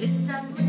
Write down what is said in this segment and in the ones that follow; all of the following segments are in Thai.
It's a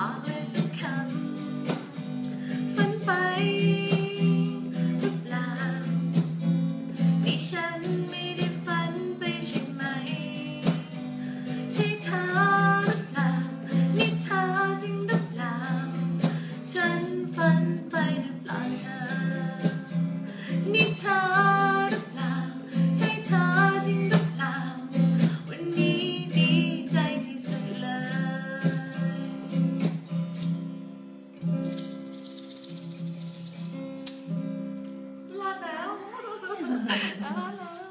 ออกเลยสักคำฝันไปหรือเปล่านี่ฉันไม่ได้ฝันไปใช่ไหม ใช่เธอ ああそう。